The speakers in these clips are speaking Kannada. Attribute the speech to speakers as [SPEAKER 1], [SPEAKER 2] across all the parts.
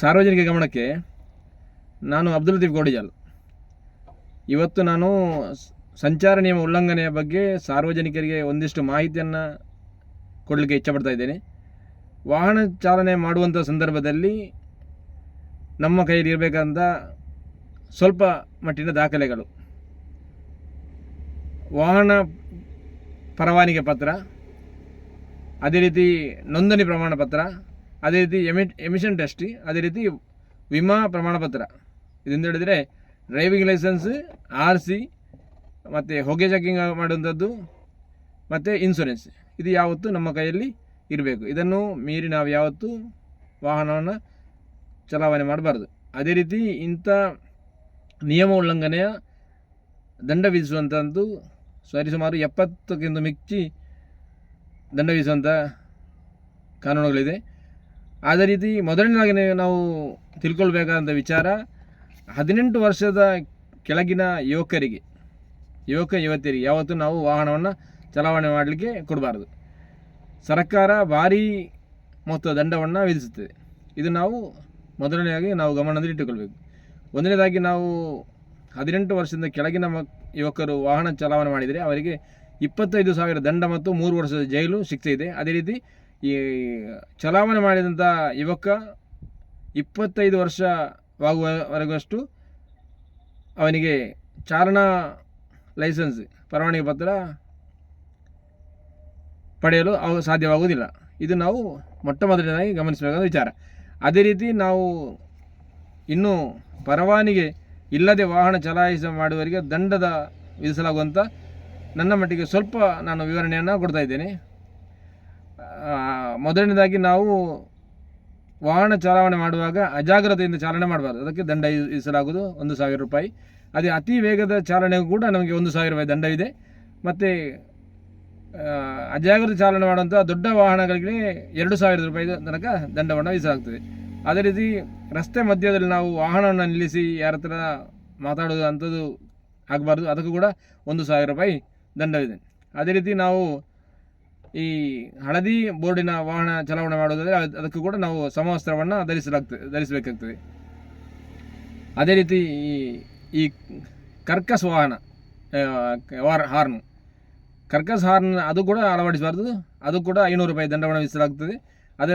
[SPEAKER 1] ಸಾರ್ವಜನಿಕ ಗಮನಕ್ಕೆ ನಾನು ಅಬ್ದುಲ್ ಲತೀಫ್ ಗೋಡಿಜಾಲ್. ಇವತ್ತು ನಾನು ಸಂಚಾರ ನಿಯಮ ಉಲ್ಲಂಘನೆಯ ಬಗ್ಗೆ ಸಾರ್ವಜನಿಕರಿಗೆ ಒಂದಿಷ್ಟು ಮಾಹಿತಿಯನ್ನು ಕೊಡಲಿಕ್ಕೆ ಇಚ್ಛಪಡ್ತಾ ಇದ್ದೇನೆ. ವಾಹನ ಚಾಲನೆ ಮಾಡುವಂಥ ಸಂದರ್ಭದಲ್ಲಿ ನಮ್ಮ ಕೈಯಲ್ಲಿ ಇರಬೇಕಂತ ಸ್ವಲ್ಪ ಮಟ್ಟಿನ ದಾಖಲೆಗಳು. ವಾಹನ ಪರವಾನಿಗೆ ಪತ್ರ, ಅದೇ ರೀತಿ ನೋಂದಣಿ ಪ್ರಮಾಣ ಪತ್ರ ಅದೇ ರೀತಿ ಎಮಿ ಎಮಿಷನ್ ಟೆಸ್ಟ್ ಅದೇ ರೀತಿ ವಿಮಾ ಪ್ರಮಾಣಪತ್ರ. ಇದರಿಂದ ಹೇಳಿದರೆ ಡ್ರೈವಿಂಗ್ ಲೈಸೆನ್ಸ್ ಆರ್ ಸಿ ಮತ್ತು ಹೊಗೆ ಚೆಕಿಂಗ್ ಮಾಡುವಂಥದ್ದು ಮತ್ತು ಇನ್ಸೂರೆನ್ಸ್ ಇದು ಯಾವತ್ತೂ ನಮ್ಮ ಕೈಯಲ್ಲಿ ಇರಬೇಕು. ಇದನ್ನು ಮೀರಿ ನಾವು ಯಾವತ್ತೂ ವಾಹನವನ್ನು ಚಲಾವಣೆ ಮಾಡಬಾರ್ದು. ಅದೇ ರೀತಿ ಇಂಥ ನಿಯಮ ಉಲ್ಲಂಘನೆಯ ದಂಡ ವಿಧಿಸುವಂಥದ್ದು ಸರಿಸುಮಾರು ಎಪ್ಪತ್ತಕ್ಕಿಂತ ಮಿಚ್ಚಿ ದಂಡ ವಿಧಿಸುವಂಥ ಕಾನೂನುಗಳಿದೆ. ಅದೇ ರೀತಿ ಮೊದಲನೇದಾಗಿ ನಾವು ತಿಳ್ಕೊಳ್ಬೇಕಾದಂಥ ವಿಚಾರ, ಹದಿನೆಂಟು ವರ್ಷದ ಕೆಳಗಿನ ಯುವಕರಿಗೆ, ಯುವಕ ಯುವತಿಯರಿಗೆ ಯಾವತ್ತೂ ನಾವು ವಾಹನವನ್ನು ಚಲಾವಣೆ ಮಾಡಲಿಕ್ಕೆ ಕೊಡಬಾರ್ದು. ಸರ್ಕಾರ ಭಾರೀ ಮೊತ್ತ ದಂಡವನ್ನು ವಿಧಿಸುತ್ತದೆ. ಇದು ನಾವು ಮೊದಲನೆಯದಾಗಿ ನಾವು ಗಮನದಲ್ಲಿ ಇಟ್ಟುಕೊಳ್ಬೇಕು. ಒಂದನೇದಾಗಿ ನಾವು ಹದಿನೆಂಟು ವರ್ಷದಿಂದ ಕೆಳಗಿನ ಮಕ್, ಯುವಕರು ವಾಹನ ಚಲಾವಣೆ ಮಾಡಿದರೆ ಅವರಿಗೆ ಇಪ್ಪತ್ತೈದು ಸಾವಿರ ದಂಡ ಮತ್ತು ಮೂರು ವರ್ಷದ ಜೈಲು ಶಿಕ್ಷೆ ಇದೆ. ಅದೇ ರೀತಿ ಈ ಚಲಾವಣೆ ಮಾಡಿದಂಥ ಯುವಕ ಇಪ್ಪತ್ತೈದು ವರ್ಷವಾಗುವವರೆಗಷ್ಟು ಅವನಿಗೆ ಚಾಲನಾ ಲೈಸೆನ್ಸ್, ಪರವಾನಗಿ ಪತ್ರ ಪಡೆಯಲು ಅವು ಸಾಧ್ಯವಾಗುವುದಿಲ್ಲ. ಇದು ನಾವು ಮೊಟ್ಟ ಮೊದಲನೇದಾಗಿ ಗಮನಿಸಬೇಕಾದ ವಿಚಾರ. ಅದೇ ರೀತಿ ನಾವು ಇನ್ನೂ ಪರವಾನಿಗೆ ಇಲ್ಲದೆ ವಾಹನ ಚಲಾಯಿಸ ಮಾಡುವವರಿಗೆ ದಂಡದ ವಿಧಿಸಲಾಗುವಂಥ ನನ್ನ ಮಟ್ಟಿಗೆ ಸ್ವಲ್ಪ ನಾನು ವಿವರಣೆಯನ್ನು ಕೊಡ್ತಾ ಇದ್ದೇನೆ. ಮೊದಲನೇದಾಗಿ ನಾವು ವಾಹನ ಚಾಲಾವಣೆ ಮಾಡುವಾಗ ಅಜಾಗ್ರತೆಯಿಂದ ಚಾಲನೆ ಮಾಡಬಾರ್ದು. ಅದಕ್ಕೆ ದಂಡ ಇಸಲಾಗುವುದು ಒಂದು ಸಾವಿರ ರೂಪಾಯಿ. ಅದೇ ಅತಿ ವೇಗದ ಚಾಲನೆಗೂ ಕೂಡ ನಮಗೆ ಒಂದು ಸಾವಿರ ರೂಪಾಯಿ ದಂಡ ಇದೆ. ಮತ್ತು ಅಜಾಗ್ರತೆ ಚಾಲನೆ ಮಾಡುವಂಥ ದೊಡ್ಡ ವಾಹನಗಳಿಗೆ ಎರಡು ಸಾವಿರ ರೂಪಾಯಿ ತನಕ ದಂಡವನ್ನು ವಿಧಿಸಲಾಗ್ತದೆ. ಅದೇ ರೀತಿ ರಸ್ತೆ ಮಧ್ಯದಲ್ಲಿ ನಾವು ವಾಹನವನ್ನು ನಿಲ್ಲಿಸಿ ಯಾರ ಹತ್ರ ಮಾತಾಡೋದು ಅಂಥದ್ದು ಆಗಬಾರ್ದು. ಅದಕ್ಕೂ ಕೂಡ ಒಂದು ಸಾವಿರ ರೂಪಾಯಿ ದಂಡವಿದೆ. ಅದೇ ರೀತಿ ನಾವು ಈ ಹಳದಿ ಬೋರ್ಡಿನ ವಾಹನ ಚಲಾವಣೆ ಮಾಡುವುದಾದರೆ ಅದ್- ಅದಕ್ಕೂ ಕೂಡ ನಾವು ಸಮವಸ್ತ್ರವನ್ನು ಧರಿಸಲಾಗ್ತದೆ, ಧರಿಸಬೇಕಾಗ್ತದೆ. ಅದೇ ರೀತಿ ಈ ಈ ಕರ್ಕಸ್ ವಾಹನ ವಾರ್, ಹಾರ್ನ್. ಕರ್ಕಸ್ ಹಾರ್ನ್ ಅದು ಕೂಡ ಅಳವಡಿಸಬಾರ್ದು. ಅದು ಕೂಡ ಐನೂರು ರೂಪಾಯಿ ದಂಡವನ್ನು ವಿಧಿಸಲಾಗ್ತದೆ. ಅದೇ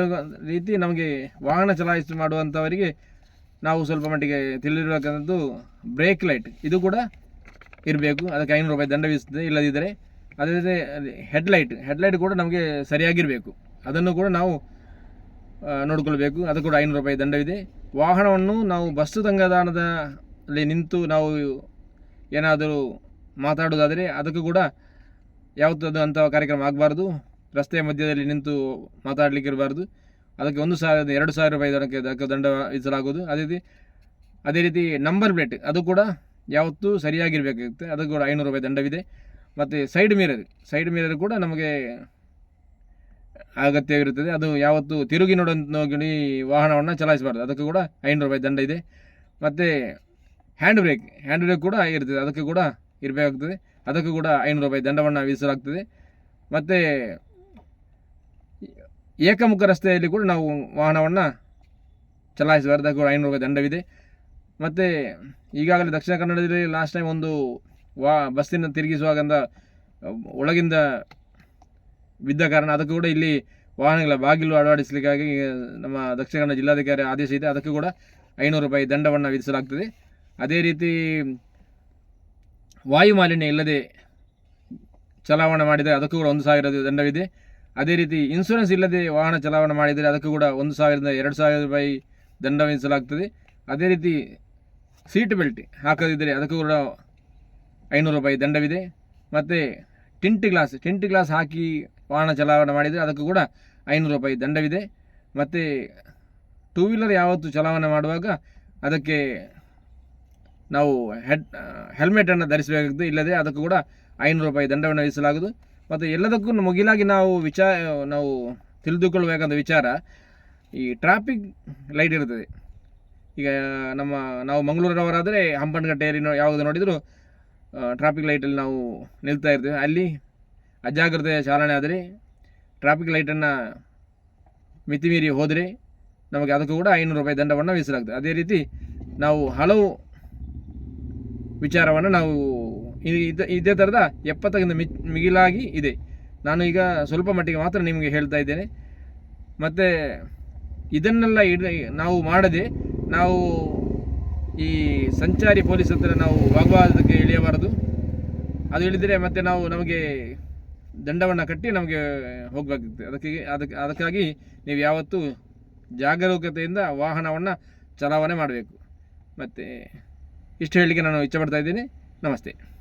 [SPEAKER 1] ರೀತಿ ನಮಗೆ ವಾಹನ ಚಲಾಯಿಸಿ ಮಾಡುವಂಥವರಿಗೆ ನಾವು ಸ್ವಲ್ಪ ಮಟ್ಟಿಗೆ ತಿಳಿದಿರಬೇಕಂಥದ್ದು ಬ್ರೇಕ್ ಲೈಟ್. ಇದು ಕೂಡ ಇರಬೇಕು. ಅದಕ್ಕೆ ಐನೂರು ರೂಪಾಯಿ ದಂಡ ವಿಧಿಸ್ತದೆ ಇಲ್ಲದಿದ್ದರೆ ಅದೇ ರೀತಿ ಹೆಡ್ಲೈಟ್ ಹೆಡ್ಲೈಟ್ ಕೂಡ ನಮಗೆ ಸರಿಯಾಗಿರಬೇಕು. ಅದನ್ನು ಕೂಡ ನಾವು ನೋಡಿಕೊಳ್ಬೇಕು. ಅದು ಕೂಡ ಐನೂರು ರೂಪಾಯಿ ದಂಡವಿದೆ. ವಾಹನವನ್ನು ನಾವು ಬಸ್ಸು ತಂಗದಾಣದಲ್ಲಿ ನಿಂತು ನಾವು ಏನಾದರೂ ಮಾತಾಡೋದಾದರೆ ಅದಕ್ಕೂ ಕೂಡ ಯಾವತ್ತದು ಅಂಥ ಕಾರ್ಯಕ್ರಮ ಆಗಬಾರ್ದು. ರಸ್ತೆಯ ಮಧ್ಯದಲ್ಲಿ ನಿಂತು ಮಾತಾಡಲಿಕ್ಕೆ ಇರಬಾರ್ದು ಅದಕ್ಕೆ ಒಂದು ಸಾವಿರದ, ಎರಡು ಸಾವಿರ ರೂಪಾಯಿ ದರಕ್ಕೆ ಅದಕ್ಕೆ ದಂಡ ವಿಧಿಸಲಾಗುವುದು. ಅದೇ ರೀತಿ ಅದೇ ರೀತಿ ನಂಬರ್ ಪ್ಲೇಟ್ ಅದು ಕೂಡ ಯಾವತ್ತೂ ಸರಿಯಾಗಿರಬೇಕಾಗುತ್ತೆ. ಅದಕ್ಕೆ ಕೂಡ ಐನೂರು ರೂಪಾಯಿ ದಂಡವಿದೆ. ಮತ್ತು ಸೈಡ್ ಮಿರರ್ ಸೈಡ್ ಮಿರರ್ ಕೂಡ ನಮಗೆ ಅಗತ್ಯವಿರುತ್ತದೆ ಅದು ಯಾವತ್ತು ತಿರುಗಿ ನೋಡ ವಾಹನವನ್ನು ಚಲಾಯಿಸಬಾರ್ದು. ಅದಕ್ಕೂ ಕೂಡ ಐನೂರು ರೂಪಾಯಿ ದಂಡ ಇದೆ. ಮತ್ತು ಹ್ಯಾಂಡ್ ಬ್ರೇಕ್ ಹ್ಯಾಂಡ್ ಬ್ರೇಕ್ ಕೂಡ ಇರ್ತದೆ ಅದಕ್ಕೆ ಕೂಡ ಇರಬೇಕಾಗ್ತದೆ. ಅದಕ್ಕೂ ಕೂಡ ಐನೂರು ರೂಪಾಯಿ ದಂಡವನ್ನು ವಿಧಿಸಲಾಗ್ತದೆ. ಮತ್ತು ಏಕಮುಖ ರಸ್ತೆಯಲ್ಲಿ ಕೂಡ ನಾವು ವಾಹನವನ್ನು ಚಲಾಯಿಸಬಾರ್ದು. ಅದಕ್ಕೂ ಕೂಡ ಐನೂರು ರೂಪಾಯಿ ದಂಡವಿದೆ. ಮತ್ತು ಈಗಾಗಲೇ ದಕ್ಷಿಣ ಕನ್ನಡದಲ್ಲಿ ಲಾಸ್ಟ್ ಟೈಮ್ ಒಂದು ವಾ, ಬಸ್ಸಿನ ತಿರುಗಿಸುವಾಗಂದ ಒಳಗಿಂದ ಬಿದ್ದ ಕಾರಣ ಅದಕ್ಕೂ ಕೂಡ ಇಲ್ಲಿ ವಾಹನಗಳ ಬಾಗಿಲು ಅಳವಡಿಸಲಿಕ್ಕಾಗಿ ನಮ್ಮ ದಕ್ಷಿಣ ಕನ್ನಡ ಜಿಲ್ಲಾಧಿಕಾರಿ ಆದೇಶ ಇದೆ. ಅದಕ್ಕೂ ಕೂಡ ಐನೂರು ರೂಪಾಯಿ ದಂಡವನ್ನು ವಿಧಿಸಲಾಗ್ತದೆ. ಅದೇ ರೀತಿ ವಾಯುಮಾಲಿನ್ಯ ಇಲ್ಲದೆ ಚಲಾವಣೆ ಮಾಡಿದರೆ ಅದಕ್ಕೂ ಕೂಡ ಒಂದು ಸಾವಿರದ ದಂಡವಿದೆ. ಅದೇ ರೀತಿ ಇನ್ಸೂರೆನ್ಸ್ ಇಲ್ಲದೆ ವಾಹನ ಚಲಾವಣೆ ಮಾಡಿದರೆ ಅದಕ್ಕೂ ಕೂಡ ಒಂದು ಸಾವಿರದಿಂದ ಎರಡು ಸಾವಿರ ರೂಪಾಯಿ ದಂಡ ವಿಧಿಸಲಾಗ್ತದೆ. ಅದೇ ರೀತಿ ಸೀಟ್ ಬೆಲ್ಟ್ ಹಾಕದಿದ್ದರೆ ಅದಕ್ಕೂ ಕೂಡ ಐನೂರು ರೂಪಾಯಿ ದಂಡವಿದೆ. ಮತ್ತು ಟಿಂಟ್ ಗ್ಲಾಸ್ ಟಿಂಟ್ ಗ್ಲಾಸ್ ಹಾಕಿ ವಾಹನ ಚಲಾವಣೆ ಮಾಡಿದರೆ ಅದಕ್ಕೂ ಕೂಡ ಐನೂರು ರೂಪಾಯಿ ದಂಡವಿದೆ. ಮತ್ತು ಟೂ ವೀಲರ್ ಯಾವತ್ತು ಚಲಾವಣೆ ಮಾಡುವಾಗ ಅದಕ್ಕೆ ನಾವು ಹೆಡ್ ಹೆಲ್ಮೆಟನ್ನು ಧರಿಸಬೇಕಾಗುತ್ತೆ. ಇಲ್ಲದೆ ಅದಕ್ಕೂ ಕೂಡ ಐನೂರು ರೂಪಾಯಿ ದಂಡವನ್ನು ವಿಧಿಸಲಾಗುವುದು. ಮತ್ತು ಎಲ್ಲದಕ್ಕೂ ಮುಗಿಲಾಗಿ ನಾವು ವಿಚಾರ ನಾವು ತಿಳಿದುಕೊಳ್ಳಬೇಕಾದ ವಿಚಾರ, ಈ ಟ್ರಾಫಿಕ್ ಲೈಟ್ ಇರುತ್ತದೆ. ಈಗ ನಮ್ಮ, ನಾವು ಮಂಗಳೂರಿನವರಾದರೆ ಹಂಪನಕಟ್ಟೆಯಲ್ಲಿ ನೋ ಯಾವುದು ನೋಡಿದರೂ ಟ್ರಾಫಿಕ್ ಲೈಟಲ್ಲಿ ನಾವು ನಿಲ್ತಾ ಇರ್ತೇವೆ. ಅಲ್ಲಿ ಅಜಾಗ್ರತೆಯ ಚಾಲನೆ ಆದರೆ ಟ್ರಾಫಿಕ್ ಲೈಟನ್ನು ಮಿತಿ ಮೀರಿ ಹೋದರೆ ನಮಗೆ ಅದಕ್ಕೂ ಕೂಡ ಐನೂರು ರೂಪಾಯಿ ದಂಡವನ್ನು ವಿಧಿಸಲಾಗ್ತದೆ. ಅದೇ ರೀತಿ ನಾವು ಹಲವು ವಿಚಾರವನ್ನು ನಾವು ಇದೇ ಥರದ ಎಪ್ಪತ್ತಕ್ಕಿಂತ ಮಿ ಮಿಗಿಲಾಗಿ ಇದೆ. ನಾನು ಈಗ ಸ್ವಲ್ಪ ಮಟ್ಟಿಗೆ ಮಾತ್ರ ನಿಮಗೆ ಹೇಳ್ತಾ ಇದ್ದೇನೆ. ಮತ್ತು ಇದನ್ನೆಲ್ಲ ಇಡ ನಾವು ಮಾಡದೆ ನಾವು ಈ ಸಂಚಾರಿ ಪೊಲೀಸ್ ಹತ್ರ ನಾವು ವಾಗ್ವಾದಕ್ಕೆ ಇಳಿಯಬಾರದು. ಅದು ಇಳಿದರೆ ಮತ್ತೆ ನಾವು ನಮಗೆ ದಂಡವನ್ನು ಕಟ್ಟಿ ನಮಗೆ ಹೋಗಬೇಕಾಗ್ತದೆ. ಅದಕ್ಕೆ ಅದಕ್ಕೆ ಅದಕ್ಕಾಗಿ ನೀವು ಯಾವತ್ತೂ ಜಾಗರೂಕತೆಯಿಂದ ವಾಹನವನ್ನು ಚಲಾವಣೆ ಮಾಡಬೇಕು. ಮತ್ತು ಇಷ್ಟು ಹೇಳಲಿಕ್ಕೆ ನಾನು ಇಚ್ಛೆ ಪಡ್ತಾ ಇದ್ದೀನಿ. ನಮಸ್ತೆ.